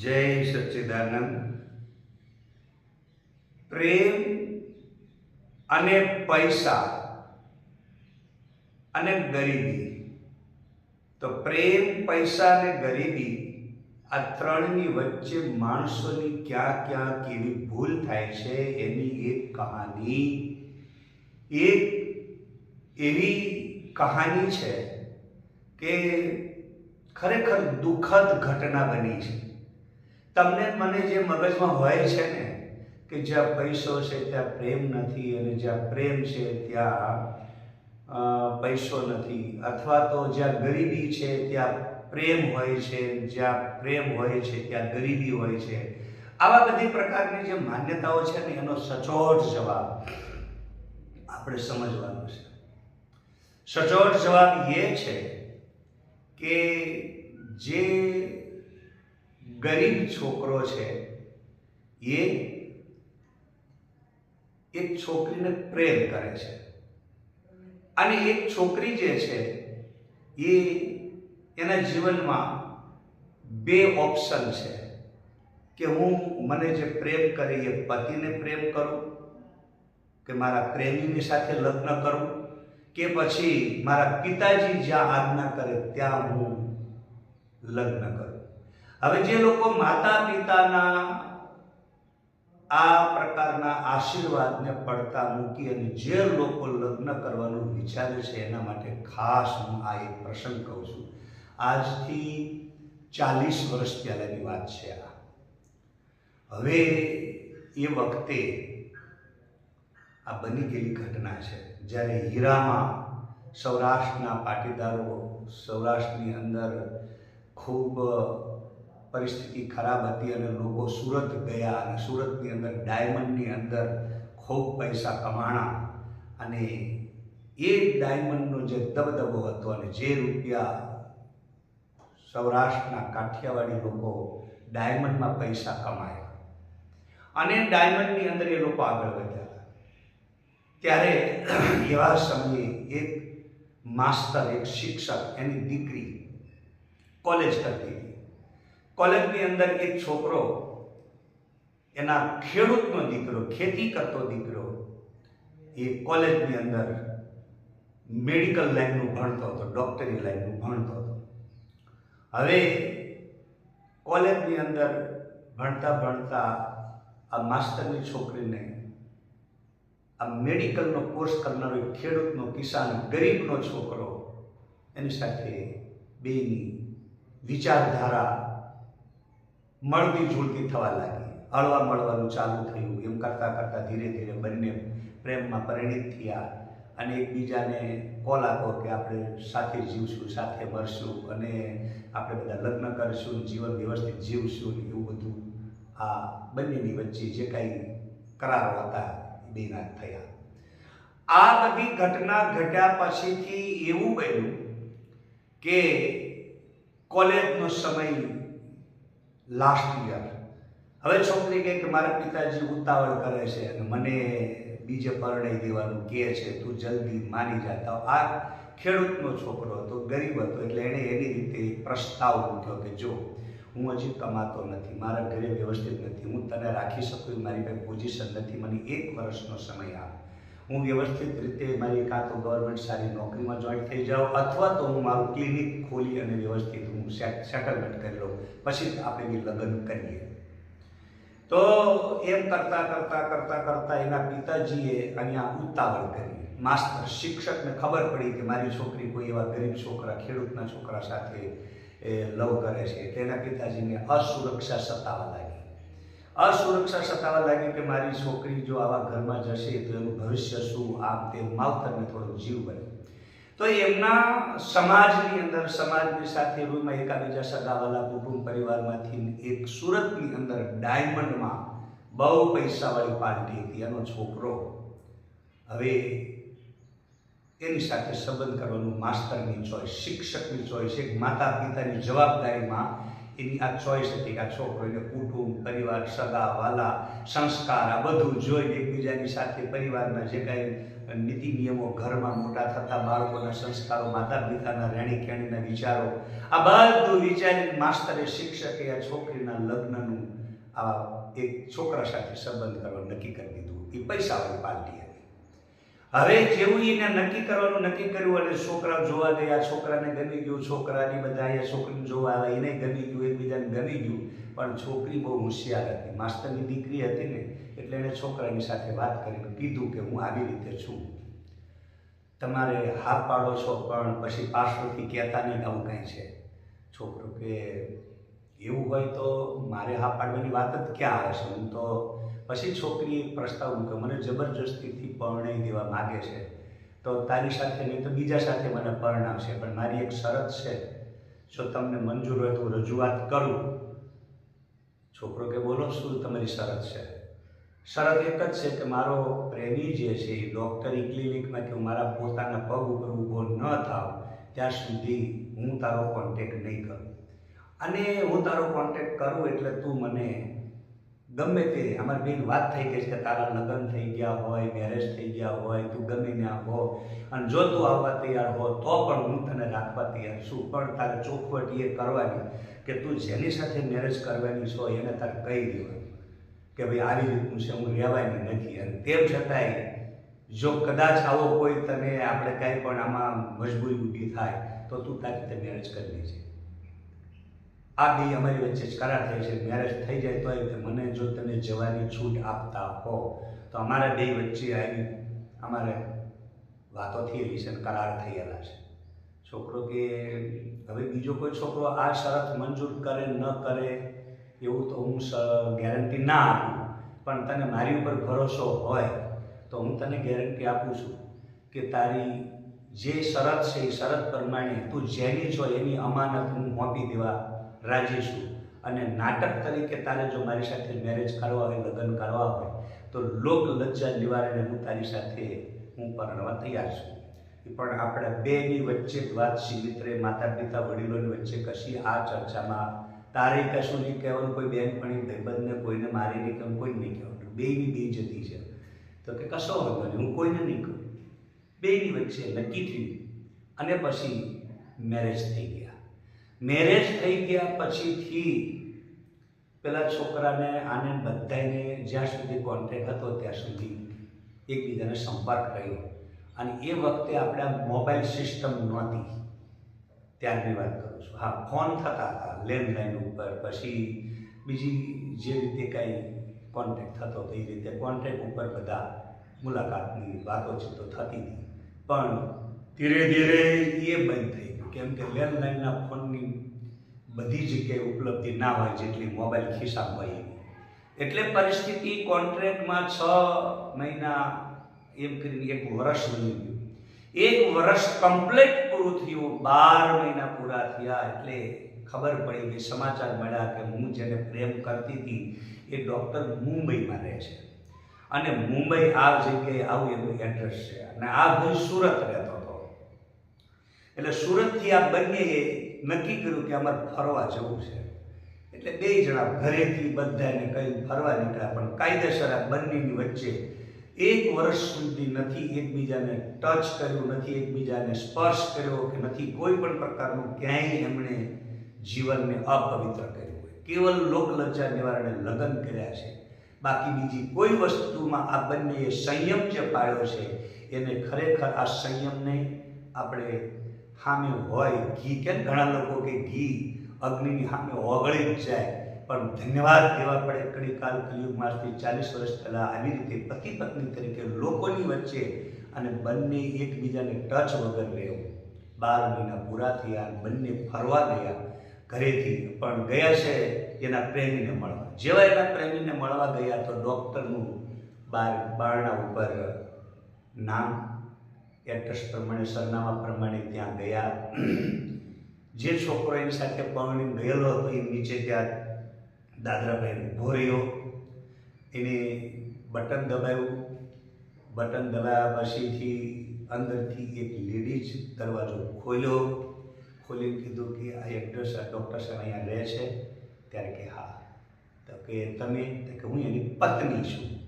જય સચ્ચિદાનંદ. પ્રેમ અને પૈસા અને ગરીબી. તો પ્રેમ, પૈસા અને ગરીબી આ ત્રણની વચ્ચે માણસોની ક્યાં ક્યાં કેવી ભૂલ થાય છે એની એક કહાની. એક એવી કહાની છે કે ખરેખર દુઃખદ ઘટના બની છે. તમને મને જે મગજમાં હોય છે ને, કે જ્યાં પૈસો છે, ત્યાં પ્રેમ નથી અને જ્યાં પ્રેમ છે, ત્યાં પૈસો નથી. અથવા તો જ્યાં ગરીબી છે, ત્યાં પ્રેમ હોય છે, જ્યાં પ્રેમ હોય છે, ત્યાં ગરીબી હોય છે. આવા બધી પ્રકારની જે માન્યતાઓ છે ને, એનો સચોટ જવાબ આપણે સમજવાનો છે. સચોટ જવાબ એ છે કે જે ગરીબ છોકરો છે, એ એક છોકરીને પ્રેમ કરે છે. અને એક છોકરી જે છે, એ એના જીવનમાં બે ઓપ્શન છે, કે હું મને જે પ્રેમ કરે એ પતિને પ્રેમ કરું, કે મારા પ્રેમીની સાથે લગ્ન કરું, કે પછી મારા પિતાજી જ્યાં આજ્ઞા કરે ત્યાં હું લગ્ન કરું. હવે જે લોકો માતા પિતાના આ પ્રકારના આશીર્વાદને પડતા મૂકી અને જે લોકો લગ્ન કરવાનું વિચારે છે એના માટે ખાસ હું આ એક પ્રસંગ કહું છું. આજથી ચાલીસ વર્ષ પહેલાંની વાત છે આ. હવે એ વખતે આ બની ગયેલી ઘટના છે. જ્યારે હીરામાં સૌરાષ્ટ્રના પાટીદારો સૌરાષ્ટ્રની અંદર ખૂબ પરિસ્થિતિ ખરાબ હતી અને લોકો સુરત ગયા અને સુરતની અંદર, ડાયમંડની અંદર ખૂબ પૈસા કમાણા અને એ ડાયમંડનો જે દબદબો હતો અને જે રૂપિયા સૌરાષ્ટ્રના કાઠિયાવાડી લોકો ડાયમંડમાં પૈસા કમાયા અને ડાયમંડની અંદર એ લોકો આગળ વધ્યા. ત્યારે એવા સમયે એક માસ્તર, એક શિક્ષક, એની દીકરી કોલેજ કરતી કોલેજની અંદર એક છોકરો, એના ખેડૂતનો દીકરો, ખેતી કરતો દીકરો, એ કોલેજની અંદર મેડિકલ લાઈનનું ભણતો હતો, ડૉક્ટરી લાઈનનું ભણતો હતો. હવે કોલેજની અંદર ભણતા ભણતા આ માસ્ટરની છોકરીને આ મેડિકલનો કોર્સ કરનારો ખેડૂતનો કિસાન, ગરીબનો છોકરો, એની સાથે બેની વિચારધારા મળતી જુળતી થવા લાગી. હળવા મળવાનું ચાલુ થયું. એમ કરતાં કરતાં ધીરે ધીરે બંને પ્રેમમાં પરિણિત થયા અને એકબીજાને કોલ આપો કે આપણે સાથે જીવશું, સાથે મરશું અને આપણે બધા લગ્ન કરીશું, જીવન વ્યવસ્થિત જીવશું ને એવું બધું આ બંનેની વચ્ચે જે કાંઈ કરારો હતા બેના થયા. આ બધી ઘટના ઘટ્યા પછીથી એવું બન્યું કે કોલેજનો સમય લાસ્ટ યર હવે છોકરી કહે કે મારા પિતાજી ઉતાવળ કરે છે અને મને બીજે પરણાઈ દેવાનું કહે છે, તું જલ્દી માની જાતા આ ખેડૂતનો છોકરો હતો, ગરીબ હતો, એટલે એણે એની રીતે પ્રસ્તાવ મૂક્યો કે જો હું હજી કમાતો નથી, મારા ઘરે વ્યવસ્થિત નથી, હું તને રાખી શકું મારી પાસે પોઝિશન નથી, મને એક વર્ષનો સમય આપ. હું વ્યવસ્થિત રીતે મારી કાં તો ગવર્મેન્ટ સારી નોકરીમાં જોઈન્ટ થઈ જાઉં અથવા તો હું મારું ક્લિનિક ખોલી અને વ્યવસ્થિત હું સેટલમેન્ટ કરી લઉં. પછી આપણે બી લગ્ન કરીએ. તો એમ કરતાં કરતાં કરતાં કરતાં એના પિતાજીએ અહીંયા ઉતાવળ કરી. માસ્ટર શિક્ષકને ખબર પડી કે મારી છોકરી કોઈ એવા ગરીબ છોકરા, ખેડૂતના છોકરા સાથે એ લવ કરે છે. તેના પિતાજીને અસુરક્ષા સતાવા લાગી. અસુરક્ષા સતાવા લાગી કે મારી છોકરી જો આવા ઘરમાં જશે તો એનું ભવિષ્ય શું? આમ તે માવતરને થોડો જીવ બને. તો એમના સમાજની અંદર, સમાજની સાથે રૂમમાં એકાબીજા સગાવાલા, કુટુંબ પરિવારમાંથી એક સુરતની અંદર ડાયમંડમાં બહુ પૈસાવાળી પાર્ટી હતી. એનો છોકરો હવે એની સાથે સંબંધ કરવાનું માસ્ટરની ચોઈસ, શિક્ષકની ચોઈસ, એક માતા પિતાની જવાબદારીમાં એની આ ચોઈસ હતી કે આ છોકરો એને કુટુંબ, પરિવાર, સગા, વાલા, સંસ્કાર, આ બધું જોઈને એકબીજાની સાથે પરિવારના જે કાંઈ નીતિ નિયમો ઘરમાં મોટા થતા બાળકોના સંસ્કારો માતા પિતાના રહેણી કેણીના વિચારો, આ બધું વિચારીને માસ્તરે શિક્ષકે આ છોકરીના લગ્નનું આ એક છોકરા સાથે સંબંધ કરવા નક્કી કરી દીધું. એ પૈસાવાળી પાર્ટી હતી. હવે જેવું એને નક્કી કરવાનું નક્કી કર્યું અને છોકરા જોવા ગયા છોકરાને ગમી ગયું, છોકરાની બધા અહીંયા છોકરીને જોવા આવે, એને ગમી ગયું, એકબીજાને ગમી ગયું, પણ છોકરી બહુ હોશિયાર હતી. માસ્તરની દીકરી હતી ને, એટલે એણે છોકરાની સાથે વાત કરીને કીધું કે હું આવી રીતે છું. તમારે હા પાડો છો, પણ પછી પાછળથી કહેતા નહીં આવું કાંઈ છે. છોકરો કે, એવું હોય તો મારે હા પાડવાની વાત જ ક્યાં આવે છે? હું તો પછી છોકરીએ પ્રસ્તાવ મૂક્યો મને જબરજસ્તીથી પરણાઈ દેવા માગે છે, તો તારી સાથે નહીં તો બીજા સાથે મને પરણાવશે, પણ મારી એક શરત છે, જો તમને મંજૂર હોય તો રજૂઆત કરું. છોકરો કે, બોલો, શું તમારી શરત છે? શરત એક જ છે કે મારો પ્રેમી જે છે એ ડૉક્ટરી ક્લિનિકમાં કે હું મારા પોતાના પગ ઉપર ઊભો ન થાવ ત્યાં સુધી હું તારો કોન્ટેક્ટ નહીં કરું. અને હું તારો કોન્ટેક્ટ કરું એટલે તું મને ગમે તે, અમારી બેન વાત થઈ ગઈ છે કે તારા લગ્ન થઈ ગયા હોય મેરેજ થઈ ગયા હોય, તું ગમે ને હો, અને જો તું આવવા તૈયાર હો, તો પણ હું તને રાખવા તૈયાર છું. પણ તારે ચોખવટ એ કરવાની કે તું જેની સાથે મેરેજ કરવાની છો, એને તારે કહી દેવાનું કે ભાઈ, આવી રીતનું છે, હું રહેવાની નથી. અને તેમ છતાંય, જો કદાચ આવો કોઈ તને, આપણે કાંઈ પણ આમાં મજબૂરી ઊભી થાય, તો તું તારી રીતે મેરેજ કરી લેજે. આ બે અમારી વચ્ચે જ કરાર થઈ છે. મેરેજ થઈ જાય તો એ મને જો તમે જવાની છૂટ આપતા હો, તો અમારા બે વચ્ચે આવી અમારે વાતો થયેલી છે કરાર થયેલા છે. છોકરો કે હવે બીજો કોઈ છોકરો આ શરત મંજૂર કરે, ન કરે, એવું તો હું ગેરંટી ના આપું. પણ તને મારી ઉપર ભરોસો હોય, તો હું તને ગેરંટી આપું છું કે તારી જે શરત છે એ શરત પ્રમાણે તું જેની છો એની અમાનત હું મોપી દેવા રાજી છું અને નાટક તરીકે તારે જો મારી સાથે મેરેજ કરવા હોય, લગ્ન કરવા હોય, તો લોક લજ્જા નિવારણે હું તારી સાથે હું પરણવા તૈયાર છું. પણ આપણે બેની વચ્ચે જ વાત સીમિત રહે માતા પિતા વડીલોની વચ્ચે કશી આ ચર્ચામાં તારે કશું નહીં કહેવાનું, કોઈ બેનપણી ભાઈબંધને કોઈને મારી નહીં કહેવાનું કોઈ નહીં કહેવાનું. બેની બે જતી છે. તો કે કશો વાંધો નહીં, હું કોઈને નહીં કહું. બેની વચ્ચે નક્કી થયું. અને પછી મેરેજ થઈ ગયા. મેરેજ થઈ ગયા પછીથી પેલા છોકરાને, આને બધાને જ્યાં સુધી કોન્ટેક્ટ હતો ત્યાં સુધી એકબીજાને સંપર્ક રહ્યો અને એ વખતે આપણે મોબાઈલ સિસ્ટમ નહોતી. ત્યારની વાત કરું છું. હા ફોન થતા હતા લેન્ડલાઈન ઉપર, પછી બીજી જે રીતે કાંઈ કોન્ટેક્ટ થતો હતો, એ રીતે કોન્ટેક્ટ ઉપર બધા મુલાકાતની વાતોચીતો થતી હતી. પણ ધીરે ધીરે એ બંધ થઈ કેમ કે લેન્ડલાઇનના ફોનની બધી જગ્યાએ ઉપલબ્ધિ ના હોય જેટલી મોબાઈલ ખિસ્સામાં હોય એટલે પરિસ્થિતિ કોન્ટ્રાક્ટમાં છ મહિના એમ કરીને એક વર્ષ બની ગયું. એક વર્ષ કમ્પ્લીટ પૂરું થયું, બાર મહિના પૂરા થયા એટલે ખબર પડી કે સમાચાર મળ્યા કે હું જેને પ્રેમ કરતી હતી એ ડૉક્ટર મુંબઈમાં રહે છે. અને મુંબઈ આ જગ્યાએ આવું એનું એડ્રેસ છે. અને આ ભાઈ સુરત રહેતો હતો એટલે સુરતથી આ બંનેએ નક્કી કર્યું કે અમારે ફરવા જવું છે. એટલે બે જણા ઘરેથી બધાને કઈ ફરવા નીકળ્યા, પણ કાયદેસર આ બંનેની વચ્ચે એક વર્ષ સુધી નથી એકબીજાને ટચ કર્યું, નથી એકબીજાને સ્પર્શ કર્યો કે નથી કોઈ પણ પ્રકારનું ક્યાંય એમણે જીવનને અપવિત્ર કર્યું હોય. કેવલ લોકલજ્જા નિવારણે લગ્ન કર્યા છે. બાકી બીજી કોઈ વસ્તુમાં આ બંનેએ સંયમ જે પાળ્યો છે, એને ખરેખર આ સંયમને આપણે સામે હોય, ઘી કેમ ઘણા લોકો કે ઘી અગ્નિની સામે ઓગળી જ જાય. પણ ધન્યવાદ દેવા પડે કડી કાલ કલિયુગમાંથી ચાલીસ વર્ષ પહેલાં આવી રીતે પતિ પત્ની તરીકે લોકોની વચ્ચે અને બંને એકબીજાને ટચ વગર રહ્યો બાર મહિના પૂરા થયા, બંને ફરવા ગયા, ઘરેથી પણ ગયા છે એના પ્રેમીને મળવા. જેવા એના પ્રેમીને મળવા ગયા તો ડૉક્ટરનું બાર, બારણા ઉપર નામ એડ્રેસ પ્રમાણે, સરનામા પ્રમાણે ત્યાં ગયા. જે છોકરો એની સાથે પરણી ગયેલો હતો એ નીચે ત્યાં દાદરાભાઈ ઊભો રહ્યો. એને બટન દબાવ્યું. બટન દબાવ્યા પછીથી અંદરથી એક લેડીઝ દરવાજો ખોલ્યો. ખોલીને કીધું કે આ એડ્રેસ ડૉક્ટર સાહેબ અહીંયા રહે છે. ત્યારે કે, હા. તો કે, તમે કે, હું એની પત્ની છું.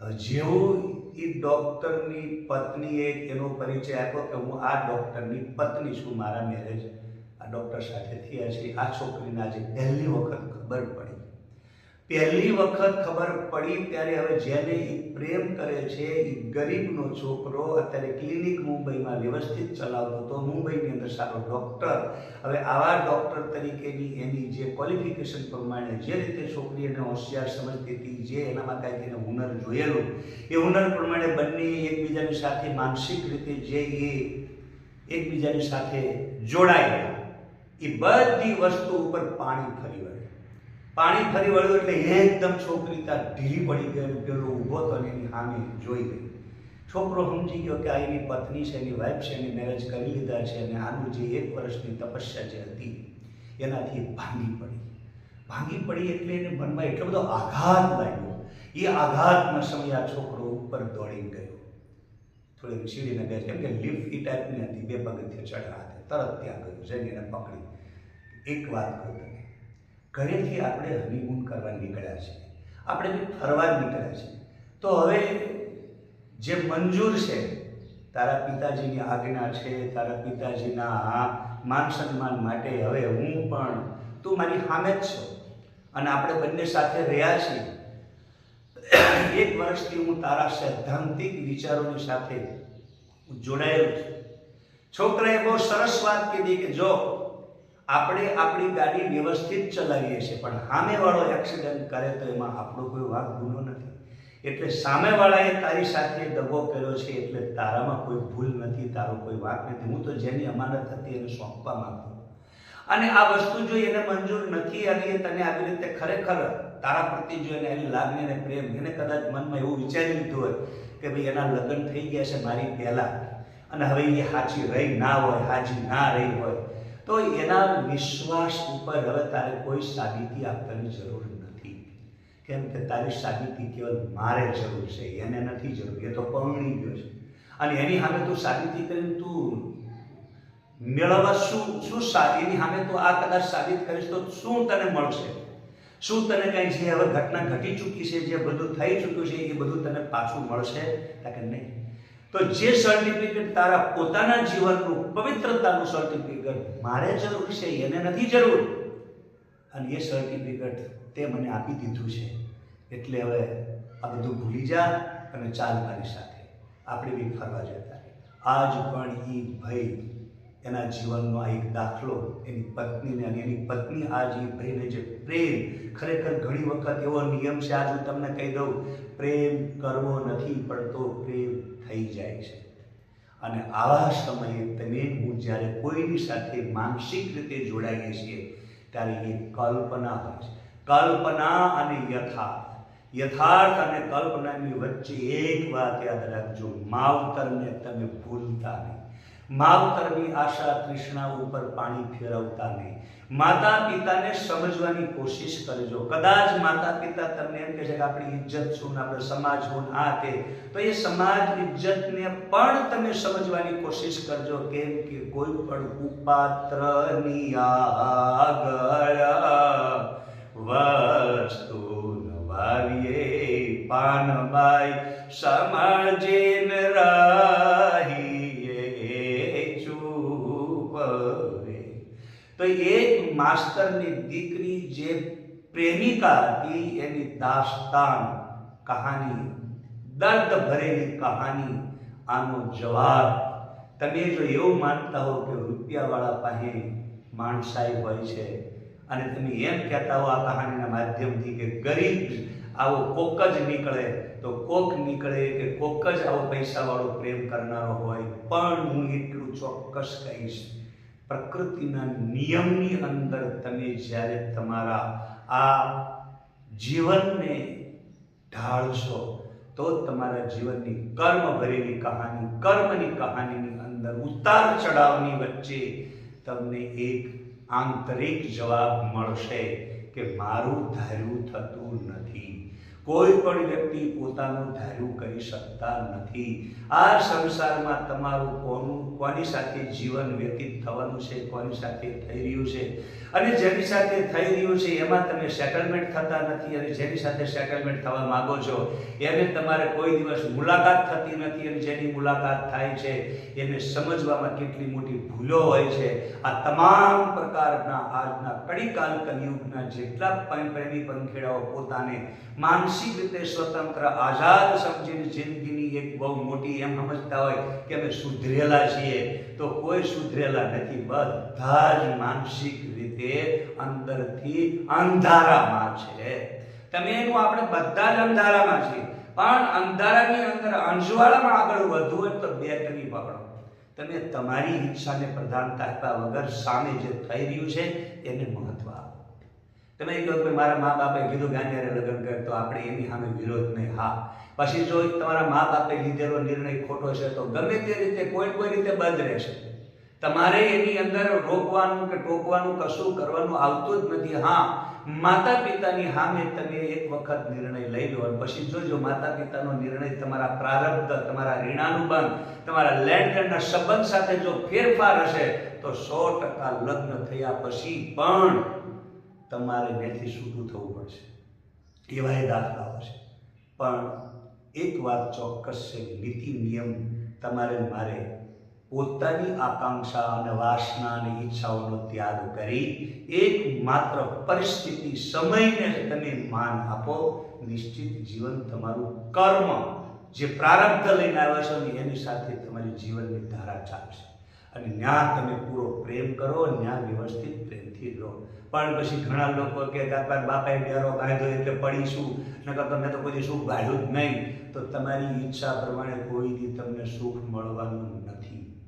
હવે જેવું એ ડૉક્ટરની પત્નીએ એનો પરિચય આપ્યો કે હું આ ડૉક્ટરની પત્ની છું, મારા મેરેજ આ ડૉક્ટર સાથે થયા છે. આ છોકરીને આજે પહેલી વખત ખબર પડી. પહેલી વખત ખબર પડી ત્યારે હવે જેને એ પ્રેમ કરે છે એ ગરીબનો છોકરો અત્યારે ક્લિનિક મુંબઈમાં વ્યવસ્થિત ચલાવતો હતો. મુંબઈની અંદર સારો ડૉક્ટર. હવે આવા ડૉક્ટર તરીકેની એની જે ક્વોલિફિકેશન પ્રમાણે જે રીતે છોકરી એને હોશિયાર સમજતી હતી, જે એનામાં કાંઈક એને હુનર જોયેલું, એ હુનર પ્રમાણે બંને એકબીજાની સાથે માનસિક રીતે જે એ એકબીજાની સાથે જોડાયેલા. એ બધી વસ્તુ ઉપર પાણી ફરી વળ્યું પાણી ફરી વળ્યું એટલે એકદમ છોકરી ત્યાં ઢીલી પડી ગઈ પેલો ઊભો હતો અને એની સામે જોઈ ગઈ. છોકરો સમજી ગયો કે આ એની પત્ની છે, એની વાઈફ છે, એની મેરેજ કરી લીધા છે અને આનું જે એક વર્ષની તપસ્યા જે હતી, એનાથી ભાંગી પડી. ભાંગી પડી એટલે એને મનમાં એટલો બધો આઘાત લાગ્યો. એ આઘાતના સમયે આ છોકરો ઉપર દોડી ગયો. થોડીક સીડીને બે કેમ કે લિફ્ટ એ ટાઈપની હતી, બે પગથિયા ચડ્યા હતા, તરત ત્યાં ગયો, જઈને એને પકડી. એક વાત કહું તમે ઘરેથી આપણે હનીમૂન કરવા નીકળ્યા છીએ. આપણે ફરવા નીકળ્યા છીએ. તો હવે જે મંજૂર છે, તારા પિતાજીની આજ્ઞા છે, તારા પિતાજીના માન સન્માન માટે હવે હું પણ તું મારી સામે જ છો. અને આપણે બંને સાથે રહ્યા છીએ. એક વર્ષથી હું તારા સૈદ્ધાંતિક વિચારોની સાથે જોડાયેલો છું. છોકરાએ બહુ સરસ વાત કીધી કે જો આપણે આપણી ગાડી વ્યવસ્થિત ચલાવીએ છીએ, પણ સામેવાળો એક્સિડન્ટ કરે તો એમાં આપણો કોઈ વાંક ગુનો નથી. એટલે સામેવાળાએ તારી સાથે દગો કર્યો છે એટલે તારામાં કોઈ ભૂલ નથી, તારો કોઈ વાંક નથી. હું તો જેની અમાનત હતી એને સોંપવા માંગુ અને આ વસ્તુ જો એને મંજૂર નથી એ તને આવી રીતે ખરેખર તારા પ્રત્યે જો એને એની લાગણી અને પ્રેમ, એને કદાચ મનમાં એવું વિચારી લીધું હોય કે ભાઈ એના લગ્ન થઈ ગયા છે મારી પહેલાં, અને હવે એ હાચી રહી ના હોય, હાજી ના રહી હોય તો એના વિશ્વાસ ઉપર હવે તારે કોઈ સાબિતી આપવાની જરૂર નથી. કેમ કે તારી સાબિતી કેવલ મારે જરૂર છે, એને નથી જરૂર, એ તો પરણી ગયો છે. અને એની સામે તું સાબિતી કરીને તું મેળવવા શું શું એની સામે તું આ કદાચ સાબિત કરીશ તો શું તને મળશે? શું તને કંઈ જે હવે ઘટના ઘટી ચૂકી છે, જે બધું થઈ ચૂક્યું છે, એ બધું તને પાછું મળશે? કે નહીં. તો જે સર્ટિફિકેટ તારા પોતાના જીવનનું પવિત્રતાનું સર્ટિફિકેટ મારે જરૂર છે, એને નથી જરૂર. અને એ સર્ટિફિકેટ તે મને આપી દીધું છે. એટલે હવે આ બધું ભૂલી જા અને ચાલ મારી સાથે. આપણે બી ફરવા જતા આજ પણ એ ભાઈ એના જીવનનો આ એક દાખલો, એની પત્નીને અને એની પત્ની આજ એ ભાઈને જે પ્રેમ, ખરેખર ઘણી વખત એવો નિયમ છે આજ હું તમને કહી દઉં, પ્રેમ કરવો નથી પડતો પ્રેમ થઈ જાય છે. અને આવા સમયે તમે હું જ્યારે કોઈની સાથે માનસિક રીતે જોડાઈએ છીએ, ત્યારે એ કલ્પના હોય છે. કલ્પના અને યથાર્થ. યથાર્થ અને કલ્પનાની વચ્ચે એક વાત યાદ રાખજો, માવતરને તમે ભૂલતા નહીં. માવતરની આશા તૃષ્ણા ઉપર પાણી ફેરવતા નહીં. માતા પિતાને સમજવાની કોશિશ કરજો. કદાચ માતા પિતા તમને એમ કહે છે કે આપણી ઇજ્જત શું આપણે સમાજ શું આ તે. તો એ સમાજ ઇજ્જતને પણ તમે સમજવાની કોશિશ કરજો કેમ કે કોઈ પણ કુપાત્રની આગળ વસ્તુ વાવીએ પાનબાઈ સમજીન રહીએ માસ્તરની દીકરી જે પ્રેમિકા હતી, એની દાસ્તાન કહાની દર્દ ભરેલી કહાની, આનો જવાબ તમે જો એવું માનતા હો કે રૂપિયાવાળા પાસે માણસાઈ હોય છે, અને તમે એમ કહેતા હો આ કહાનીના માધ્યમથી કે ગરીબ આવો કોક જ નીકળે, તો કોક નીકળે કે કોક જ આવો પૈસાવાળો પ્રેમ કરનારો હોય, પણ હું એટલું ચોક્કસ કહીશ પ્રકૃતિના નિયમની અંદર તમે જ્યારે તમારા આ જીવનને ઢાળશો, તો તમારા જીવનની કર્મ ભરેલી કહાની, કર્મની કહાનીની અંદર ઉતાર ચઢાવની વચ્ચે તમને એક આંતરિક જવાબ મળશે કે મારું ધાર્યું થતું નથી. કોઈ પણ વ્યક્તિ પોતાનું ધાર્યું કરી શકતા નથી. આ સંસારમાં તમારું કોનું, કોની સાથે જીવન વ્યતીત થવાનું છે, કોની સાથે થઈ રહ્યું છે? અને જેની સાથે થઈ રહ્યું છે, એમાં તમે સેટલમેન્ટ થતા નથી અને જેની સાથે સેટલમેન્ટ થવા માગો છો, એને તમારે કોઈ દિવસ મુલાકાત થતી નથી અને જેની મુલાકાત થાય છે, એને સમજવામાં કેટલી મોટી ભૂલો હોય છે. આ તમામ પ્રકારના આજના કડીકાલ કલયુગના જેટલા પ્રેમી પંખેડાઓ પોતાને માનસિક રીતે સ્વતંત્ર આઝાદ સમજીને જિંદગીની એક બહુ મોટી એમ સમજતા હોય કે અમે સુધરેલા છીએ, તો કોઈ સુધરેલા નથી. બધા જ માનસિક રીતે અંદરથી અંધારામાં છે. તમે એનું આપણે બધા જ અંધારામાં છીએ, પણ અંધારાની અંદર અંજવાળામાં આગળ વધવું હોય તો બેટરી પકડો. તમે તમારી ઈચ્છાને પ્રધાનતા આપ્યા વગર સામે જે થઈ રહ્યું છે, એને મહત્વ આપો. તમે કહો કે મારા મા બાપે કીધું ગાંધીયારે લગ્ન કર, તો આપણે એની સામે વિરોધ નહીં. હા. પછી જો તમારા મા બાપે લીધેલો નિર્ણય ખોટો છે, તો ગમે તે રીતે, કોઈ કોઈ રીતે બંધ રહેશે તમારે એની અંદર રોકવાનું કે ટોકવાનું, કશું કરવાનું આવતું જ નથી. હા માતા પિતાની સામે તમે એક વખત નિર્ણય લઈ લો અને પછી જોજો માતા પિતાનો નિર્ણય તમારા પ્રારબ્ધ, તમારા ઋણાનુબંધ, તમારા લેણદેણના સંબંધ સાથે જો ફેરફાર હશે, તો સો ટકા લગ્ન થયા પછી પણ તમારે બેથી છૂટું થવું પડશે. એવા એ દાખલાઓ છે. પણ એક વાત ચોક્કસ છે, નીતિ નિયમ તમારે મારે પોતાની આકાંક્ષા અને વાસના અને ઈચ્છાઓનો ત્યાગ કરી એક માત્ર પરિસ્થિતિ સમયને તમે માન આપો, નિશ્ચિત જીવન તમારું કર્મ જે પ્રારબ્ધ લઈને આવ્યા છો એની સાથે તમારી જીવનની ધારા ચાલશે. અને ન્યા તમે પૂરો પ્રેમ કરો ન્યા વ્યવસ્થિત પ્રેમથી રહો. પણ પછી ઘણા લોકો કે તાર બાપાએ ડેરો બાંધ્યો એટલે પડીશું. નકર તમે તો કોઈ સુખ ગાળ્યું જ નહીં. તો તમારી ઈચ્છા પ્રમાણે કોઈ દી તમને સુખ મળવાનું નથી.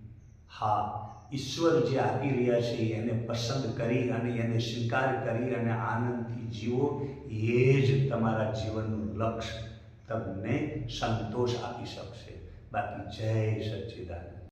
હા, ઈશ્વર જે આપી રહ્યા છે, એને પસંદ કરી અને એને સ્વીકાર કરી અને આનંદથી જીવો, એ જ તમારા જીવનનું લક્ષ્ય તમને સંતોષ આપી શકશે. બાકી જય સચ્ચિદાનંદ.